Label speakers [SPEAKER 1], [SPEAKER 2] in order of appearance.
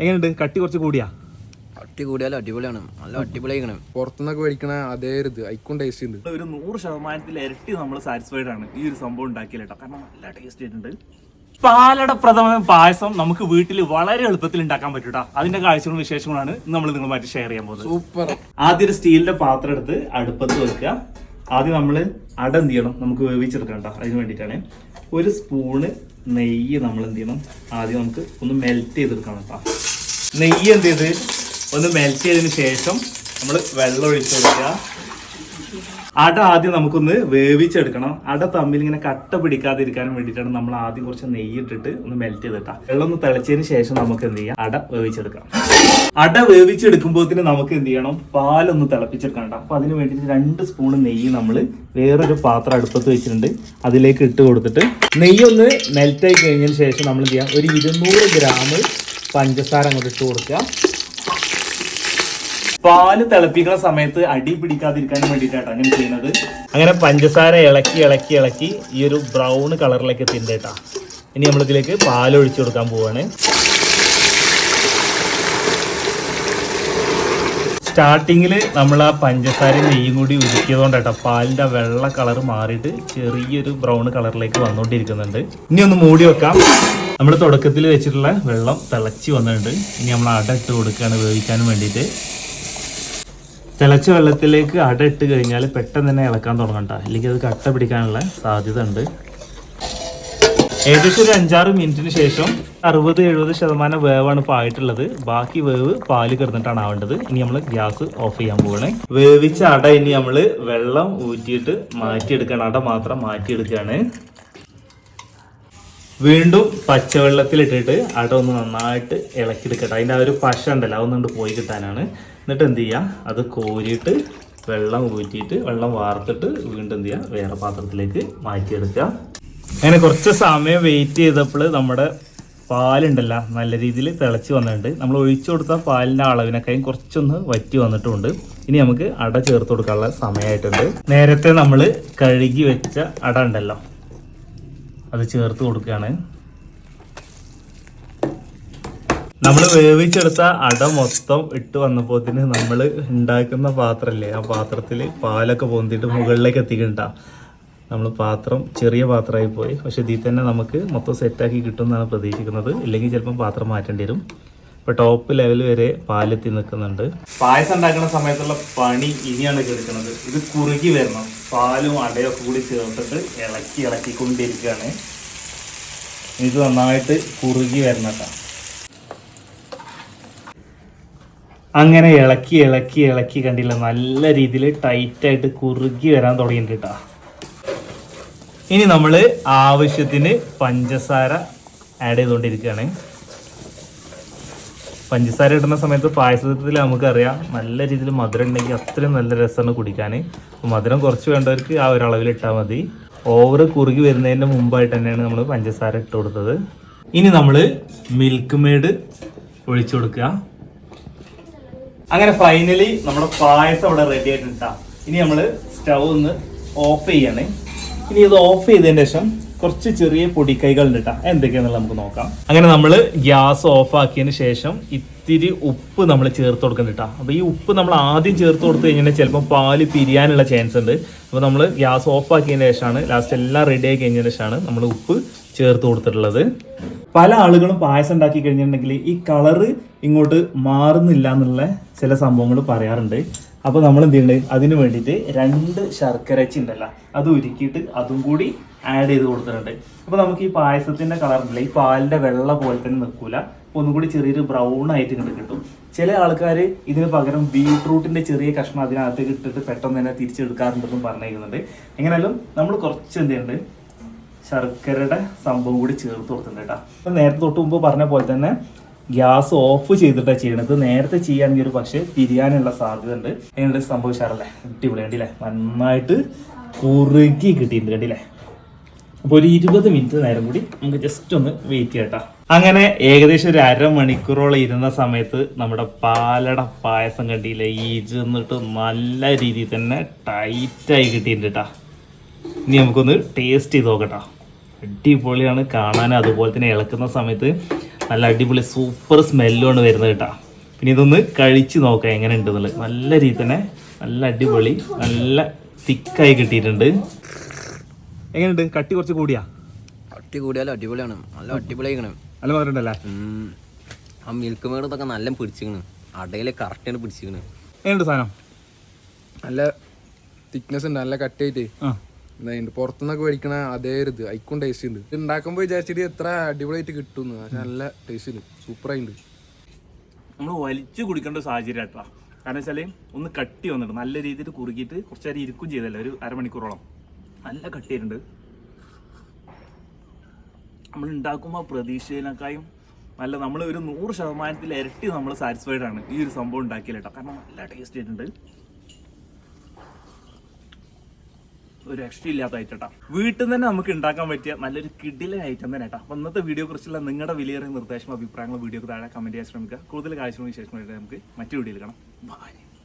[SPEAKER 1] എങ്ങനെയുണ്ട്? കട്ടി കുറച്ച് കൂടിയാ?
[SPEAKER 2] കട്ടി കൂടിയാലും അടിപൊളിയാണ്. നല്ല അടിപൊളിയാണ്
[SPEAKER 3] പുറത്തുനിന്നൊക്കെ മേടിക്കണ അതേ ഇത്. ഐക്കും ടേസ്റ്റ് ഉണ്ട്.
[SPEAKER 1] ഒരു നൂറ് ശതമാനത്തിൽ ഇരട്ടി നമ്മൾ സാറ്റിസ്ഫൈഡ് ആണ് ഈ ഒരു സംഭവം ഉണ്ടാക്കിയാൽ കേട്ടോ. കാരണം നല്ല ടേസ്റ്റ് ആയിട്ടുണ്ട്. പാലട പ്രഥമ പായസം നമുക്ക് വീട്ടിൽ വളരെ എളുപ്പത്തിൽ ഉണ്ടാക്കാൻ പറ്റൂട്ടാ അതിന്റെ കാഴ്ചകളും വിശേഷങ്ങളാണ് നമ്മൾ നിങ്ങളുമായിട്ട് ഷെയർ ചെയ്യാൻ പോകുന്നത്.
[SPEAKER 3] സൂപ്പർ
[SPEAKER 1] ആദ്യം ഒരു സ്റ്റീലിന്റെ പാത്രം എടുത്ത് അടുപ്പത്ത് വെക്കുക. ആദ്യം നമ്മൾ അട എന്ത് ചെയ്യണം? നമുക്ക് വേവിച്ചെടുക്കണം കേട്ടോ. അതിന് വേണ്ടിയിട്ടാണ്. ഒരു സ്പൂണ് നെയ്യ് നമ്മൾ എന്ത് ചെയ്യണം ആദ്യം നമുക്ക് ഒന്ന് മെൽറ്റ് ചെയ്തെടുക്കണം കേട്ടോ. നെയ്യ് എന്ത് ചെയ്ത് ഒന്ന് മെൽറ്റ് ചെയ്തതിന് ശേഷം നമ്മൾ വെള്ളം ഒഴിച്ചു കൊടുക്കുക അട ആദ്യം നമുക്കൊന്ന് വേവിച്ചെടുക്കണം. അട തമ്മിൽ ഇങ്ങനെ കട്ട പിടിക്കാതിരിക്കാൻ വേണ്ടിയിട്ടാണ് നമ്മൾ ആദ്യം കുറച്ച് നെയ്യ് ഇട്ടിട്ട് ഒന്ന് മെൽറ്റ് ചെയ്തിട്ടാ. വെള്ളം ഒന്ന് തിളച്ചതിന് ശേഷം നമുക്ക് എന്ത് ചെയ്യാം? അട വേവിച്ചെടുക്കാം. അട വേവിച്ചെടുക്കുമ്പോഴത്തേന് നമുക്ക് എന്ത് ചെയ്യണം? പാലൊന്ന് തിളപ്പിച്ചെടുക്കണം അപ്പോൾ അപ്പൊ അതിന് വേണ്ടിയിട്ട് രണ്ട് സ്പൂൺ നെയ്യ് നമ്മൾ വേറൊരു പാത്രം അടുപ്പത്ത് വെച്ചിട്ടുണ്ട്. അതിലേക്ക് ഇട്ട് കൊടുത്തിട്ട് നെയ്യ് ഒന്ന് മെൽറ്റ് ആയി കഴിഞ്ഞതിന് ശേഷം നമ്മൾ എന്ത് ചെയ്യാം? ഒരു ഇരുന്നൂറ് ഗ്രാം പഞ്ചസാര അങ്ങോട്ട് ഇട്ട് കൊടുക്കുക. പാൽ തിളപ്പിക്കുന്ന സമയത്ത് അടി പിടിക്കാതിരിക്കാൻ വേണ്ടിയിട്ടാണ് അങ്ങനെ ചെയ്യുന്നത്. അങ്ങനെ പഞ്ചസാര ഇളക്കി ഇളക്കി ഇളക്കി ഈ ഒരു ബ്രൗൺ കളറിലേക്ക് എത്തിണ്ടേട്ടാ ഇനി നമ്മളിതിലേക്ക് പാൽ ഒഴിച്ചു കൊടുക്കാൻ പോവാണ്. സ്റ്റാർട്ടിങ്ങിൽ നമ്മൾ ആ പഞ്ചസാരയും നെയ്യും കൂടി ഉരുക്കിയതുകൊണ്ടാട്ടോ പാലിന്റെ വെള്ള കളർ മാറിയിട്ട് ചെറിയൊരു ബ്രൗൺ കളറിലേക്ക് വന്നുകൊണ്ടിരിക്കുന്നുണ്ട്. ഇനി ഒന്ന് മൂടി വെക്കാം. നമ്മൾ തുടക്കത്തിൽ വെച്ചിട്ടുള്ള വെള്ളം തിളച്ച് വന്നിട്ടുണ്ട്. ഇനി നമ്മൾ അട ഇട്ട് കൊടുക്കുകയാണ് വേവിക്കാൻ വേണ്ടിയിട്ട്. തിളച്ച വെള്ളത്തിലേക്ക് അട ഇട്ട് കഴിഞ്ഞാൽ പെട്ടെന്ന് തന്നെ ഇളക്കാൻ തുടങ്ങണ്ട അല്ലെങ്കിൽ അത് കട്ട പിടിക്കാനുള്ള സാധ്യത ഉണ്ട്. ഏകദേശം ഒരു അഞ്ചാറ് മിനിറ്റിന് ശേഷം അറുപത് എഴുപത് ശതമാനം വേവാണ് ഇപ്പോൾ ആയിട്ടുള്ളത് ബാക്കി വേവ് പാൽ കിടന്നിട്ടാണ് ആവേണ്ടത്. ഇനി നമ്മൾ ഗ്യാസ് ഓഫ് ചെയ്യാൻ പോകണേ വേവിച്ച അട ഇനി നമ്മൾ വെള്ളം ഊറ്റിയിട്ട് മാറ്റിയെടുക്കണം. അട മാത്രം മാറ്റിയെടുക്കുകയാണ് വീണ്ടും പച്ചവെള്ളത്തിലിട്ടിട്ട് അട ഒന്ന് നന്നായിട്ട് ഇളക്കിയെടുക്കട്ടെ. അതിന്റെ ആ ഒരു പശ ഉണ്ടല്ലോ അതൊന്നുകൊണ്ട് പോയി കിട്ടാനാണ്. എന്നിട്ട് എന്ത് ചെയ്യുക അത് കോരിയിട്ട് വെള്ളം ഊറ്റിയിട്ട് വെള്ളം വാർത്തിട്ട് വീണ്ടും എന്ത് ചെയ്യുക വേറെ പാത്രത്തിലേക്ക് മാറ്റിയെടുക്കുക. അങ്ങനെ കുറച്ച് സമയം വെയിറ്റ് ചെയ്തപ്പോൾ നമ്മുടെ പാലുണ്ടല്ല നല്ല രീതിയിൽ തിളച്ച് വന്നിട്ടുണ്ട്. നമ്മൾ ഒഴിച്ചു കൊടുത്ത പാലിന്റെ അളവിനൊക്കെയും കുറച്ചൊന്ന് വറ്റി വന്നിട്ടുണ്ട്. ഇനി നമുക്ക് അട ചേർത്ത് കൊടുക്കാനുള്ള സമയമായിട്ടുണ്ട്. നേരത്തെ നമ്മൾ കഴുകി വെച്ച അട ഉണ്ടല്ലോ അത് ചേർത്ത് കൊടുക്കുകയാണ്. നമ്മൾ വേവിച്ചെടുത്ത അട മൊത്തം ഇട്ട് വന്നപ്പോത്തിന് നമ്മൾ ഉണ്ടാക്കുന്ന പാത്രമല്ലേ ആ പാത്രത്തിൽ പാലൊക്കെ പൊന്തിയിട്ട് മുകളിലേക്ക് എത്തിക്കണ്ട. നമ്മൾ പാത്രം ചെറിയ പാത്രമായി പോയി. പക്ഷെ ഇതിൽ തന്നെ നമുക്ക് മൊത്തം സെറ്റാക്കി കിട്ടും എന്നാണ് പ്രതീക്ഷിക്കുന്നത്. ഇല്ലെങ്കിൽ ചിലപ്പം പാത്രം മാറ്റേണ്ടി വരും. ഇപ്പൊ ടോപ്പ് ലെവൽ വരെ പാലെത്തി നിൽക്കുന്നുണ്ട്. പായസം ഉണ്ടാക്കുന്ന സമയത്തുള്ള പണി ഇനിയാണ് എടുക്കുന്നത് ഇത് കുറുകി വരണം. പാലും അടയൊക്കെ കൂടി ചേർത്തിട്ട് ഇളക്കി ഇളക്കിക്കൊണ്ടിരിക്കുകയാണ്. ഇത് നന്നായിട്ട് കുറുകി വരണം കേട്ടോ. അങ്ങനെ ഇളക്കി ഇളക്കി ഇളക്കി കണ്ടില്ല. നല്ല രീതിയിൽ ടൈറ്റായിട്ട് കുറുകി വരാൻ തുടങ്ങിയിട്ടുണ്ട് കേട്ടോ ഇനി നമ്മൾ ആവശ്യത്തിന് പഞ്ചസാര ആഡ് ചെയ്തുകൊണ്ടിരിക്കുകയാണ് പഞ്ചസാര ഇടുന്ന സമയത്ത് പായസത്തിൽ നമുക്കറിയാം നല്ല രീതിയിൽ മധുരം ഉണ്ടെങ്കിൽ അത്രയും നല്ല രസമാണ് കുടിക്കാൻ മധുരം കുറച്ച് വേണ്ടവർക്ക് ആ ഒരു അളവിൽ ഇട്ടാൽ മതി. ഓവർ കുറുകി വരുന്നതിന് മുമ്പായിട്ട് തന്നെയാണ് നമ്മൾ പഞ്ചസാര ഇട്ട് കൊടുത്തത്. ഇനി നമ്മൾ മിൽക്ക് മെയ്ഡ് ഒഴിച്ചു കൊടുക്കുക അങ്ങനെ ഫൈനലി നമ്മുടെ പായസം ഇവിടെ റെഡി ആയിട്ടുണ്ട് ഇനി നമ്മൾ സ്റ്റൗ ഒന്ന് ഓഫ് ചെയ്യണേ. ഇനി ഇത് ഓഫ് ചെയ്തതിന് ശേഷം കുറച്ച് ചെറിയ പൊടിക്കൈകൾ ഉണ്ട് കേട്ടോ എന്തൊക്കെയാണെന്നുള്ള നമുക്ക് നോക്കാം. അങ്ങനെ നമ്മൾ ഗ്യാസ് ഓഫ് ആക്കിയതിന് ശേഷം ഇത്തിരി ഉപ്പ് നമ്മൾ ചേർത്ത് കൊടുക്കുന്നുണ്ട് കേട്ടോ അപ്പോൾ ഈ ഉപ്പ് നമ്മൾ ആദ്യം ചേർത്ത് കൊടുത്തു കഴിഞ്ഞാൽ ചിലപ്പോൾ പാൽ പിരിയാനുള്ള ചാൻസ് ഉണ്ട്. അപ്പോൾ നമ്മൾ ഗ്യാസ് ഓഫ് ആക്കിയതിന് ശേഷമാണ് ലാസ്റ്റ് എല്ലാം റെഡി ആക്കി കഴിഞ്ഞതിന് ശേഷമാണ് നമ്മൾ ഉപ്പ് ചേർത്ത് കൊടുത്തിട്ടുള്ളത്. പല ആളുകളും പായസം ഉണ്ടാക്കി കഴിഞ്ഞിട്ടുണ്ടെങ്കിൽ ഈ കളറ് ഇങ്ങോട്ട് മാറുന്നില്ല എന്നുള്ള ചില സംഭവങ്ങൾ പറയാറുണ്ട്. അപ്പോൾ നമ്മൾ എന്ത് ചെയ്യുന്നുണ്ട്? അതിന് വേണ്ടിയിട്ട് രണ്ട് ശർക്കരച്ചി ഉണ്ടല്ലോ അത് ഉരുക്കിയിട്ട് അതും കൂടി ആഡ് ചെയ്ത് കൊടുത്തിട്ടുണ്ട്. അപ്പോൾ നമുക്ക് ഈ പായസത്തിന്റെ കളർ ഉണ്ടല്ലോ ഈ പാലിന്റെ വെള്ള പോലെ തന്നെ നിൽക്കില്ല ഒന്നുകൂടി ഒന്നും കൂടി ചെറിയൊരു ബ്രൗൺ ആയിട്ട് ഇങ്ങോട്ട് കിട്ടും. ചില ആൾക്കാർ ഇതിന് പകരം ബീട്രൂട്ടിന്റെ ചെറിയ കഷ്ണം അതിനകത്തേക്ക് ഇട്ടിട്ട് പെട്ടെന്ന് തന്നെ തിരിച്ചെടുക്കാറുണ്ടെന്നും പറഞ്ഞിരിക്കുന്നുണ്ട്. എങ്ങനെയാലും നമ്മൾ കുറച്ച് എന്ത് ചെയ്യുന്നുണ്ട് ശർക്കരയുടെ സംഭവം കൂടി ചേർത്ത് കൊടുത്തിട്ടുണ്ട് കേട്ടോ. നേരത്തെ തൊട്ട് മുമ്പ് പറഞ്ഞ പോലെ തന്നെ ഗ്യാസ് ഓഫ് ചെയ്തിട്ടാണ് ചെയ്യണത്. നേരത്തെ ചെയ്യുകയാണെങ്കിൽ ഒരു പക്ഷേ തിരിയാനുള്ള സാധ്യത ഉണ്ട് എന്നുള്ളത് സംഭവിച്ചാറല്ലേ അടിപൊളി കണ്ടില്ലേ? നന്നായിട്ട് കുറുകി കിട്ടിയിട്ടുണ്ട് കണ്ടില്ലേ? അപ്പോൾ ഒരു ഇരുപത് മിനിറ്റ് നേരം കൂടി നമുക്ക് ജസ്റ്റ് ഒന്ന് വെയിറ്റ് ചെയ്യട്ടാ. അങ്ങനെ ഏകദേശം ഒരു അരമണിക്കൂറോളം ഇരുന്ന സമയത്ത് നമ്മുടെ പാലട പായസം കണ്ടില്ലേ? ഈജ് എന്നിട്ട് നല്ല രീതിയിൽ തന്നെ ടൈറ്റായി കിട്ടിയിട്ടുണ്ട് ഇനി നമുക്കൊന്ന് ടേസ്റ്റ് ചെയ്ത് നോക്കട്ടോ. അടിപൊളിയാണ് കാണാൻ. അതുപോലെ തന്നെ ഇളക്കുന്ന സമയത്ത് നല്ല അടിപൊളി സൂപ്പർ സ്മെല്ലുമാണ് വരുന്നത് കേട്ടോ പിന്നെ ഇതൊന്ന് കഴിച്ച് നോക്കാം എങ്ങനെ ഉണ്ടെന്നുള്ളത് നല്ല രീതി തന്നെ നല്ല അടിപൊളി നല്ല തിക്കായി കിട്ടിയിട്ടുണ്ട്. എങ്ങനെയുണ്ട്? കട്ടി കുറച്ച് കൂടിയാ?
[SPEAKER 2] കട്ടി കൂടിയാലും അടിപൊളിയാണ്. നല്ല അടിപൊളിയാണ്
[SPEAKER 1] നല്ല മധുരം ഉണ്ടല്ലേ
[SPEAKER 2] ആ മിൽക്ക് മേടത്തൊക്കെ നല്ല പിടിച്ചിക്കണ്. അടയിൽ കറക്റ്റാണ് പിടിച്ചിക്കണ്.
[SPEAKER 1] എങ്ങനെയുണ്ട് സാധനം?
[SPEAKER 3] നല്ല തിക്നെസ് ഉണ്ട്. നല്ല കട്ടിയായിട്ട്.
[SPEAKER 1] ആ.
[SPEAKER 3] ഇതായിണ്ട് പുറത്തുനിന്നൊക്കെ മേടിക്കണ അതേ ഇത്. ഐക്കും ടേസ്റ്റ് ഉണ്ട്. ഇത് ഉണ്ടാക്കുമ്പോൾ വിചാരിച്ചിട്ട് എത്ര അടിപൊളിയായിട്ട് കിട്ടും പക്ഷെ നല്ല ടേസ്റ്റ് ഉണ്ട് സൂപ്പറായിട്ടുണ്ട്
[SPEAKER 1] നമ്മൾ വലിച്ചു കുടിക്കേണ്ട ഒരു സാഹചര്യം കേട്ടോ കാരണം വെച്ചാൽ ഒന്ന് കട്ടി വന്നിട്ട് നല്ല രീതിയിൽ കുറുക്കിയിട്ട് കുറച്ച് നേരം ഇരിക്കും ചെയ്തല്ലേ? ഒരു അരമണിക്കൂറോളം. നല്ല കട്ടിയിട്ടുണ്ട്. നമ്മൾ ഉണ്ടാക്കുമ്പോൾ പ്രതീക്ഷയിലേക്കായും നല്ല നമ്മൾ ഒരു നൂറ് ശതമാനത്തിൽ ഇരട്ടി നമ്മൾ സാറ്റിസ്ഫൈഡ് ആണ് ഈ ഒരു സംഭവം ഉണ്ടാക്കിയില്ല കേട്ടോ. കാരണം നല്ല ടേസ്റ്റ് ആയിട്ടുണ്ട്. ഒരു രക്ഷ ഇല്ലാത്ത ഐറ്റം കേട്ടോ വീട്ടിൽ തന്നെ നമുക്ക് ഉണ്ടാക്കാൻ പറ്റിയ നല്ലൊരു കിഡിലെ ഐറ്റം തന്നെ കേട്ടോ അപ്പം ഇന്നത്തെ വീഡിയോ കുറിച്ചുള്ള നിങ്ങളുടെ വിലയേറിയ നിർദ്ദേശം അഭിപ്രായങ്ങൾ വീഡിയോക്ക് താഴെ കമന്റ് ചെയ്യാൻ ശ്രമിക്കുക. കൂടുതൽ കാഴ്ചകളും ശേഷം നമുക്ക് മറ്റു വീഡിയോയിൽ കാണാം. ബൈ